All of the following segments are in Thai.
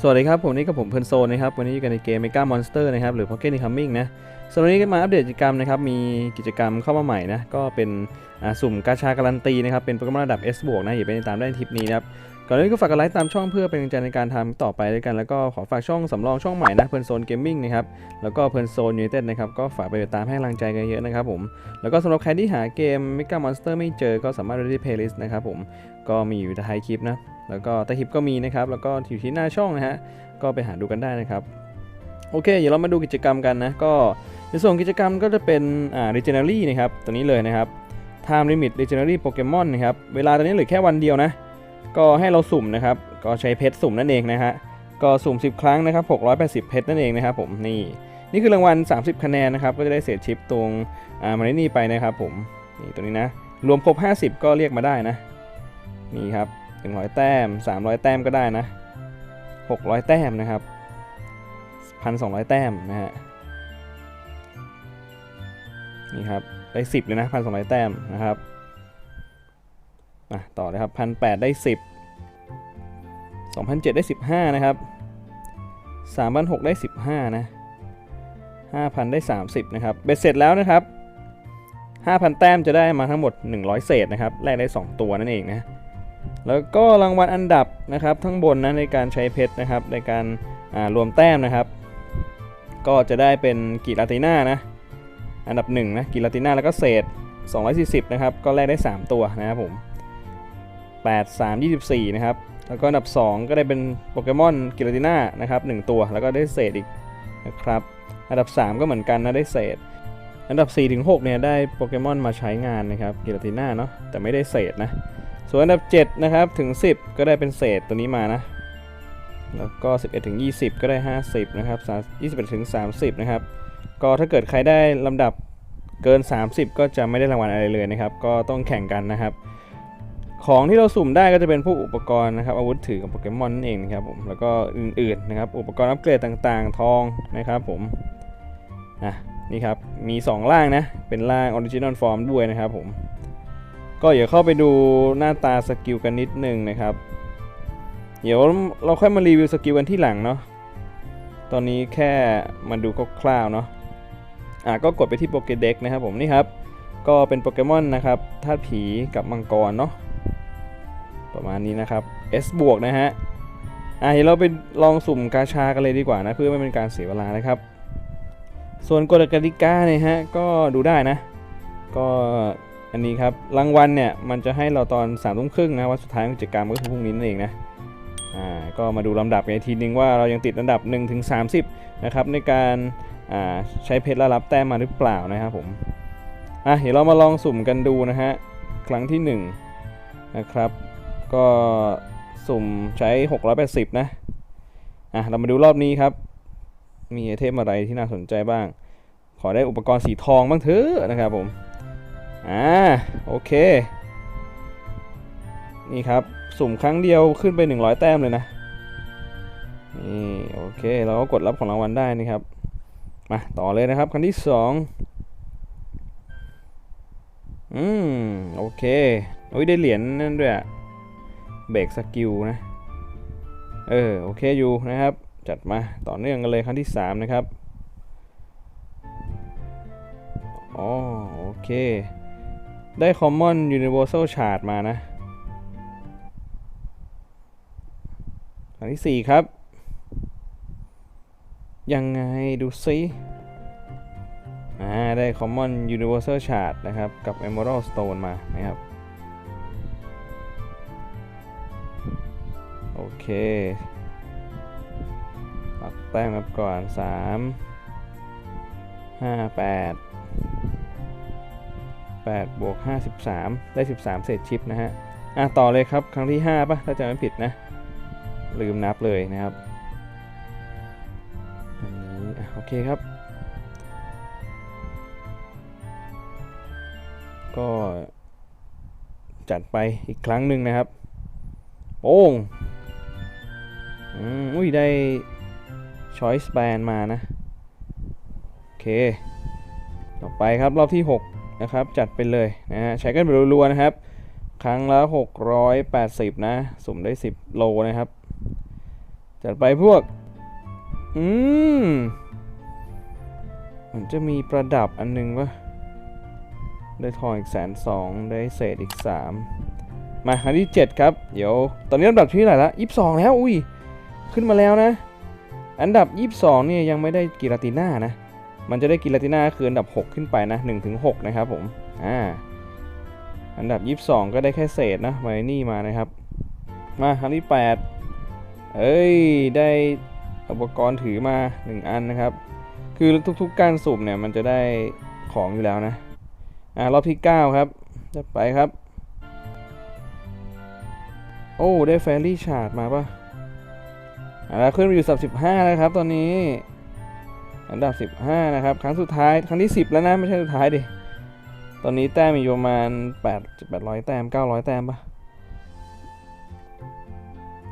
สวัสดีครับ ผมนี่กับผมเพลินโซนนะครับ วันนี้อยู่กันในเกม Mega Monster นะครับ หรือ Pocket Incoming นะสำหรับนี้ก็มาอัปเดตกิจกรรมนะครับ มีกิจกรรมเข้ามาใหม่นะ ก็เป็นสุ่มกาชาการันตีนะครับ เป็นโปเกรมระดับ S บวกนะอย่าไปตามได้ในทิปนี้นะครับ ก่อนอื่นก็ฝากกดไลค์ตามช่องเพื่อเป็นกำลังใจในการทำต่อไปด้วยกัน แล้วก็ขอฝากช่องสำรองช่องใหม่นะ เพลินโซนเกมมิ่งนะครับ แล้วก็เพลินโซนยูไนเต็ดนะครับ ก็ฝากไปติดตามให้กำลังใจกันเยอะนะครับผม แล้วก็สำหรับใครที่หาเกม Mega Monster ไม่เจอ ก็สามารถดูที่ playlist นะครับผม ก็มีอยู่ท้ายคลิปนะ แล้วก็ใต้คลิปก็มีนะครับ แล้วก็อยู่ที่หน้าช่องนะฮะ ก็ไปหาดูกันได้นะครับโอเค เดี๋ยวเรามาดูกิจกรรมกันนะ ก็ ในส่วนกิจกรรมก็จะเป็นอ่า Legendary นะครับตัวนี้เลยนะครับ Time Limit Legendary Pokemon นะครับ เวลาตอนนี้เหลือแค่วันเดียวนะ ก็ให้เราสุ่มนะครับ ก็ใช้เพชรสุ่มนั่นเองนะฮะ ก็สุ่ม 10 ครั้งนะครับ 680 เพชรนั่นเองนะครับผม นี่ นี่คือรางวัล 30 คะแนนนะครับ ก็จะได้เศษชิปตรงอ่ามานี่ไปนะครับผม นี่ตัวนี้นะ รวมครบ 50 ก็เรียกมาได้นะ นี่ครับ100 แต้ม 300 แต้มก็ได้นะ 600 แต้มนะครับ 1,200 แต้มนะฮะ นี่ครับได้ 10 เลยนะ1,200แต้มนะครับมาต่อเลยครับ1,800ได้ 10 2,700ได้ 15 นะครับ3,600ได้ 15 นะ 5,000 ได้ 30 นะครับ เบ็ดเสร็จแล้วนะครับ 5,000 แต้มจะได้มาทั้งหมด 100 เศษนะครับ แลกได้ 2 ตัวนั่นเองนะ แล้วก็รางวัลอันดับนะครับทั้งบนนะในการใช้เพชรนะครับ ในการรวมแต้มนะครับ ก็จะได้เป็นกีลาติน่านะ อันดับ1นะกีลาติน่าแล้วก็เศษ 240 นะครับ ก็แลกได้ 3 ตัวนะครับผม 8 3 24 นะครับ แล้วก็อันดับ 2 ก็ได้เป็นโปเกมอนกิลาติน่านะครับ1ตัว แล้วก็ได้เศษอีกนะครับ อันดับ 3 ก็เหมือนกันนะได้เศษ อันดับ4ถึง6เนี่ยได้โปเกมอนมาใช้งานนะครับกิลาติน่าเนาะ แต่ไม่ได้เศษนะ ส่วนอันดับ7นะครับถึง 10 ก็ได้เป็นเศษตัวนี้มานะ แล้วก็ 11ถึง20 ก็ได้ 50 นะครับ21ถึง30 นะครับ ก็ถ้าเกิดใครได้ลำดับเกิน 30 ก็จะไม่ได้รางวัลอะไรเลยนะครับ ก็ต้องแข่งกันนะครับ ของที่เราสุ่มได้ก็จะเป็นพวกอุปกรณ์นะครับอาวุธถือของโปเกมอนนั่นเองนะครับผมแล้วก็อื่นๆนะครับ อุปกรณ์อัปเกรดต่างๆ ทองนะครับผมอะนี่ครับ มี2ร่างนะ เป็นร่าง Original Form ด้วยนะครับผม ก็เดี๋ยวเข้าไปดูหน้าตาสกิลกันนิดนึงนะครับ เดี๋ยวเราค่อยมารีวิวสกิลกันที่หลังเนาะ ตอนนี้แค่มาดูคร่าวๆเนาะ อะก็กดไปที่โปเกเด็กนะครับผมนี่ครับ ก็เป็นโปเกมอนนะครับธาตุผีกับมังกรเนาะประมาณนี้นะครับ S บวกนะฮะอะเดี๋ยวเราไปลองสุ่มกาชากันเลยดีกว่านะเพื่อไม่เป็นการเสียเวลานะครับ ส่วนกฎกติกาเนี่ยฮะก็ดูได้นะ ก็อันนี้ครับรางวัลเนี่ยมันจะให้เราตอน3ามทุ่มครึ่งนะวันสุดท้ายของกิจกรรมก็คือพรุ่งนี้นั่นเองนะอ่าก็มาดูลำดับกันอีกทีนึงว่าเรายังติดอันดับ1ถึง30 นะครับในการ ใช้เพชรและรับแต้มมาหรือเปล่านะครับผมอะเดี๋ยวเรามาลองสุ่มกันดูนะฮะครั้งที่1นะครับ ก็สุ่มใช้ 680 นะอะเรามาดูรอบนี้ครับ มีไอเทมอะไรที่น่าสนใจบ้าง ขอได้อุปกรณ์สีทองบ้างเถอะนะครับผมอ่าโอเค นี่ครับ สุ่มครั้งเดียวขึ้นไป 100 แต้มเลยนะนี่โอเค เราก็กดรับของรางวัลได้นะครับ มาต่อเลยนะครับครั้งที่2อืมโอเคโอ้ยได้เหรียญนั่นด้วยอะเบรกสกิลนะเออโอเคอยู่นะครับ จัดมาต่อเนื่องกันเลยครั้งที่3นะครับอ๋อโอเค ได้ Common Universal Chart มานะอันที่ 4 ครับ ยังไงดูซิอ่าได้ Common Universal Chart นะครับ กับ Emerald Stone มานะครับ โอเคตัดแต้มครับก่อน 3 5 8 8บวก53 ได้ 13 เศษชิปนะฮะ อะ ต่อเลยครับ ครั้งที่ 5ป่ะ ถ้าจำไม่ผิดนะ ลืมนับเลยนะครับ เคครับ ก็จัดไปอีกครั้งหนึ่งนะครับ โอ้งอุ้ย ได้ choice band มานะ โอเค ต่อไปครับ รอบที่ 6 นะครับ จัดไปเลยนะฮะ ใช้กันแบบรัวๆนะครับ ครั้งละ 680 นะ สุ่มได้ 10 โลนะครับ จัดไปพวก อืม มันจะมีประดับอันหนึงวะได้ทองอีกแสนสองได้เศษอีกสามมาครั้งที่เจ็ดครับ เดี๋ยว ตอนนี้ลำดับที่เท่าไหร่ละยี่สิบสองแล้ว อุ้ย ขึ้นมาแล้วนะ อันดับ22เนี่ยยังไม่ได้กิราติน่านะ มันจะได้กิราติน่าคืออันดับ6ขึ้นไปนะ1ถึง6นะครับผม อ่า อันดับ22ก็ได้แค่เศษนะมานี่มานะครับ มาครั้งที่8เอ้ย ได้อุปกรณ์ถือมา1อันนะครับ คือทุกๆการสุ่มเนี่ยมันจะได้ของอยู่แล้วนะ อ่ารอบที่ 9 ครับจะไปครับ โอ้ ได้แฟรี่ชาร์ดมาปะอะแล้วขึ้นมาอยู่อันดับ15แล้วครับ ตอนนี้ อันดับ 15 นะครับ ครั้งสุดท้ายครั้งที่ 10 แล้วนะ ไม่ใช่สุดท้ายดิ ตอนนี้แต้มมีอยู่ประมาณ8 800 แต้ม 900 แต้มปะ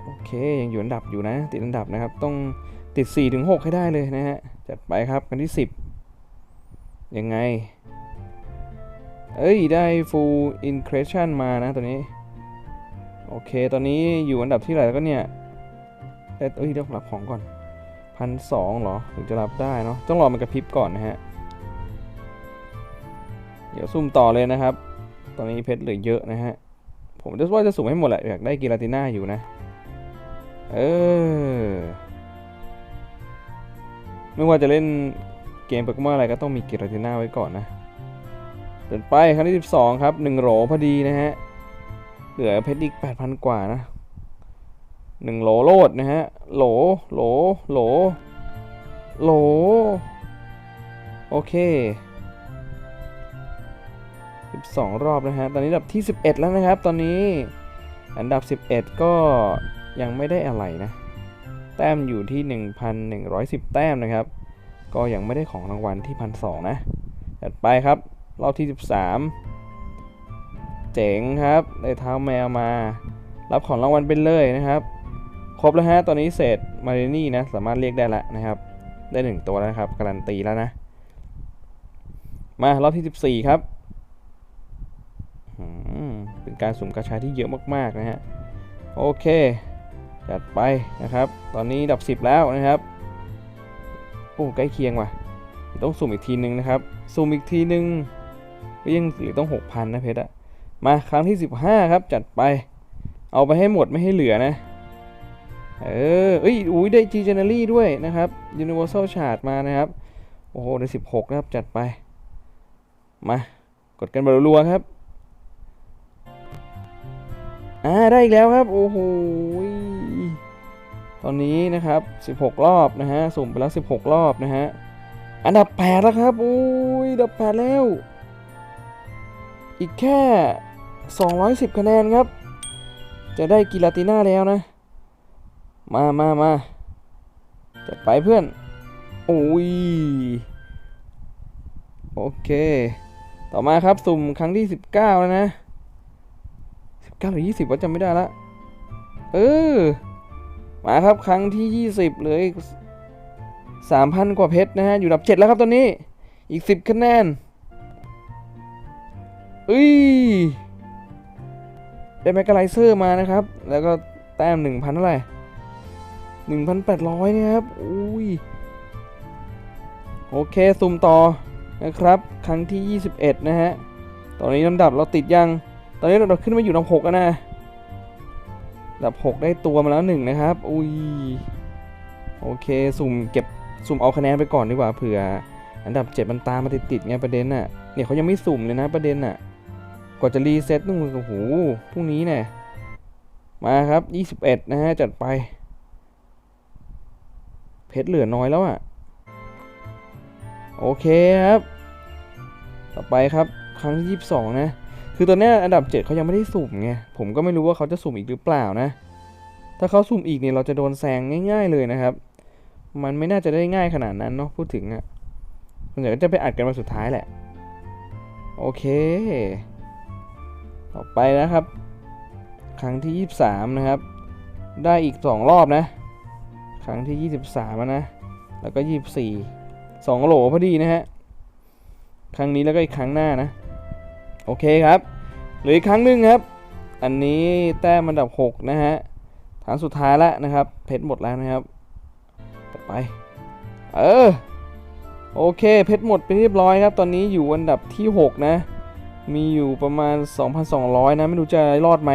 โอเค ยังอยู่อันดับอยู่นะ ติดอันดับนะครับ ต้องติด4ถึง6ให้ได้เลยนะฮะ จัดไปครับครั้งที่ 10 ยังไง เอ้ย ได้ full incretion มานะตัวนี้ โอเค ตอนนี้อยู่อันดับที่ไหร่แล้วก็เนี่ยแต่เอ้ยเดี๋ยวรับของก่อนพันสองเหรอ ถึงจะรับได้เนาะต้องรอมันกระพริบก่อนนะฮะ เดี๋ยวซุ่มต่อเลยนะครับ ตอนนี้เพชรเหลือเยอะนะฮะ ผมจะว่าจะสุ่มให้หมดแหละอยากได้กีราติน่าอยู่นะ เออ ไม่ว่าจะเล่นเกมโปเกมอนอะไรก็ต้องมีกีราติน่าไว้ก่อนนะเดินไปครั้งที่ 12 ครับ 1 โหลพอดีนะฮะ เหลือเพชรอีก 8,000 กว่านะหนึ่งโหลโลดนะฮะ โหล โหล โหล โหล โอเค 12 รอบนะฮะ ตอนนี้อันดับที่ 11 แล้วนะครับ ตอนนี้ อันดับ 11 ก็ยังไม่ได้อะไรนะ แต้มอยู่ที่ 1,110 แต้มนะครับ ก็ยังไม่ได้ของรางวัลที่1,200นะถัดไปครับ รอบที่ 13 เจ๋งครับ ได้เท้าแมวมา รับของรางวัลไปเลยนะครับ ครบแล้วฮะ ตอนนี้เศษมารินี่นะ สามารถเรียกได้แล้วนะครับ ได้หนึ่งตัวแล้วครับ การันตีแล้วนะ มารอบที่ 14 ครับเป็นการสุ่มกระชายที่เยอะมาก ๆ นะฮะ โอเค จัดไปนะครับ ตอนนี้ดับ 10 แล้วนะครับโอ้ใกล้เคียงว่ะต้องสุ่มอีกทีนึงนะครับ สุ่มอีกทีนึงก็ยังเหลือต้อง 6,000 นะเพชรอะมาครั้งที่ 15 ครับ จัดไป เอาไปให้หมดไม่ให้เหลือนะ เออเอ้ยอุ้ยได้ G Generally ด้วยนะครับ Universal Chart มานะครับ โอ้โห ได้ 16 นะครับ จัดไป มา กดกันแบบรัวๆครับอ่าได้อีกแล้วครับ โอ้โห ตอนนี้นะครับ 16 รอบนะฮะ สุ่มไปแล้ว 16 รอบนะฮะ อันดับ 8 แล้วครับ อุ้ยอันดับ 8 แล้ว อีกแค่ 210 คะแนนครับ จะได้กิลาติน่าแล้วนะ มามามาจัดไปเพื่อน โอ้ย โอเค ต่อมาครับ สุ่มครั้งที่ 19 แล้วนะ 19 หรือ 20ว่าจำไม่ได้ละ เออ มาครับครั้งที่ 20เหลยอีก3,000 กว่าเพชรนะฮะ อยู่อันดับ 7 แล้วครับตอนนี้ อีก 10คะแนนเอ้ยได้แมกกาไลเซอร์มานะครับ แล้วก็แต้ม1,000เท่าไหร่1,800นะครับอุ้ยโอเคสุ่มต่อนะครับ ครั้งที่ 21 นะฮะ ตอนนี้ลำดับเราติดยัง ตอนนี้เราขึ้นมาอยู่ลำหกแล้วนะ ดับ 6 ได้ตัวมาแล้วหนึ่งนะครับ อุ้ย โอเค สุ่มเก็บ สุ่มเอาคะแนนไปก่อนดีกว่าเผื่อ อันดับ 7 มันตามมาติดๆไงประเด็นน่ะ เนี่ยเขายังไม่สุ่มเลยนะประเด็นน่ะ กว่าจะรีเซ็ตนู่นโอ้โหพรุ่งนี้เนี่ยมาครับ 21 นะฮะ จัดไป เพชรเหลือน้อยแล้วอะ่ะ โอเคครับ ต่อไปครับ ครั้งที่ 22 นะ คือตอนนี้อันดับ 7เขายังไม่ได้สุ่มไง ผมก็ไม่รู้ว่าเขาจะสุ่มอีกหรือเปล่านะ ถ้าเขาสุ่มอีกเนี่ยเราจะโดนแซงง่าย ๆเลยนะครับ มันไม่น่าจะได้ง่ายขนาดนั้นเนาะพูดถึงอะ่ะส่วนใหญ่ก็จะไปอัดกันมาสุดท้ายแหละ โอเค ต่อไปนะครับ ครั้งที่ 23 นะครับ ได้อีก 2 รอบนะ ครั้งที่ 23นะ แล้วก็ 24 2โหลพอดีนะฮะ ครั้งนี้แล้วก็อีกครั้งหน้านะ โอเคครับหลืออีกครั้งหนึ่งครับ อันนี้แต้มอันดับ 6 นะฮะฐานสุดท้ายแล้วนะครับ เพชรหมดแล้วนะครับต่อไป เออ โอเค เพชรหมดไปเรียบร้อยครับ ตอนนี้อยู่อันดับที่ 6 นะ มีอยู่ประมาณ 2,200 นะ ไม่รู้จะรอดไหม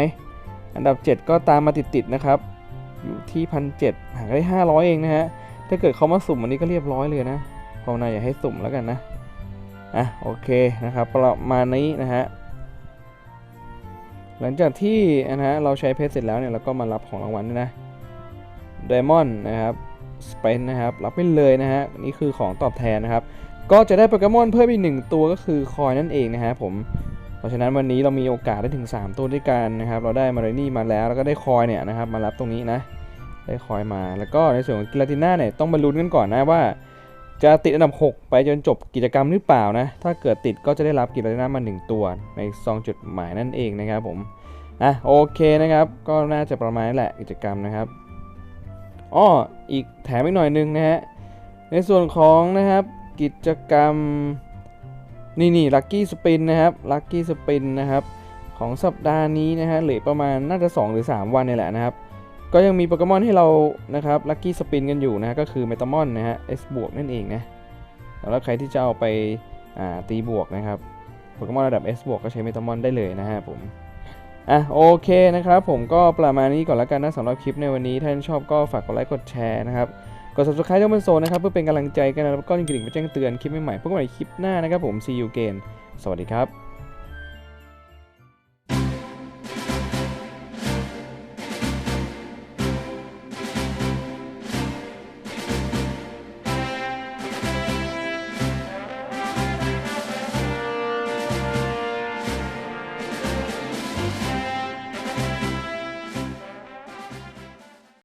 อันดับ 7 ก็ตามมาติดๆนะครับ อยู่ที่1,700ห่างได้ 500 เองนะฮะ ถ้าเกิดเขามาสุ่มอันนี้ก็เรียบร้อยเลยนะภาวนาอย่าให้สุ่มแล้วกันนะ อะโอเคนะครับประมาณนี้นะฮะหลังจากที่นะฮะเราใช้เพชรเสร็จแล้วเนี่ยเราก็มารับของรางวัลด้วยนะไดมอนด์นะครับสเปนนะครับรับไปเลยนะฮะนี่คือของตอบแทนนะครับ ก็จะได้โปเกมอนเพิ่มอีกหนึ่งตัวก็คือคอยนั่นเองนะฮะผมเพราะฉะนั้นวันนี้เรามีโอกาสได้ถึง 3 ตัวด้วยกันนะครับ เราได้มาเรนี่มาแล้วแล้วก็ได้คอยเนี่ยนะครับมารับตรงนี้นะได้คอยมาแล้วก็ในส่วนของกิลาติน่าเนี่ยต้องมาลุ้นกันก่อนนะว่า จะติดอันดับ 6 ไปจนจบกิจกรรมหรือเปล่านะ ถ้าเกิดติดก็จะได้รับกิลาติน่ามา 1 ตัวในซองจดหมายนั่นเองนะครับผม อะโอเคนะครับ ก็น่าจะประมาณนี้แหละกิจกรรมนะครับ อ้ออีกแถมอีกหน่อยนึงนะฮะ ในส่วนของนะครับกิจกรรมนี่นี่ลัคกี้สปินนะครับลัคกี้สปินนะครับของสัปดาห์นี้นะฮะเหลือประมาณน่าจะ 2 หรือ 3 วันนี่แหละนะครับ ก็ยังมีโปเกมอนให้เรานะครับลัคกี้สปินกันอยู่นะก็คือเมตามอนนะฮะ S บวกนั่นเองนะสำหรับใครที่จะเอาไปาตีบวกนะครับโปเกมอนระดับ S บวกก็ใช้เมตามอนได้เลยนะฮะผมอะโอเคนะครับผมก็ประมาณนี้ก่อนแล้วกันนะสำหรับคลิปในวันนี้ถ้าชอบก็ฝากกดไลค์กดแชร์นะครับกด subscribe ช่องเป็นโซนะครับเพื่อเป็นกำลังใจกันนะแล้วก็กดกระดิ่งไปแจ้งเตือนคลิปใหม่ๆพบกันใหม่คลิปหน้านะครับผม see you again สวัสดีครับ